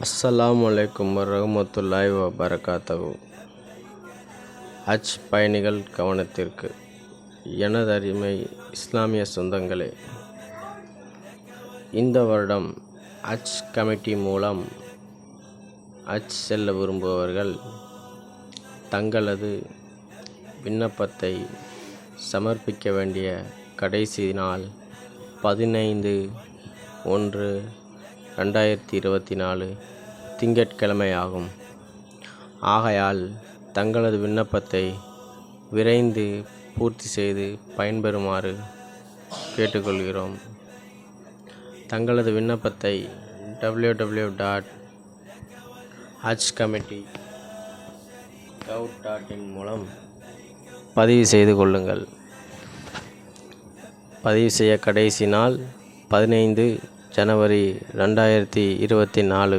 அஸ்ஸலாம் வலைக்கம் வரஹ்மத்துல்லாஹி வபரகாத்தஹு. ஹஜ் பயணிகள் கவனத்திற்கு எனது அருமை இஸ்லாமிய சொந்தங்களே இந்த வருடம் ஹஜ் கமிட்டி மூலம் ஹஜ் செல்ல விரும்புபவர்கள் தங்களது விண்ணப்பத்தை சமர்ப்பிக்க வேண்டிய கடைசி நாள் பதினைந்து ஒன்று ரெண்டாயிரத்தி இருபத்தி நாலு திங்கட்கிழமை ஆகும் ஆகையால் தங்களது விண்ணப்பத்தை விரைந்து பூர்த்தி செய்து பயன்பெறுமாறு கேட்டுக்கொள்கிறோம். தங்களது விண்ணப்பத்தை W W dot Haj committee gov dot in மூலம் பதிவு செய்து கொள்ளுங்கள். பதிவு செய்ய கடைசி நாள் பதினைந்து ஜனவரி ரெண்டாயிரத்தி இருபத்தி நாலு.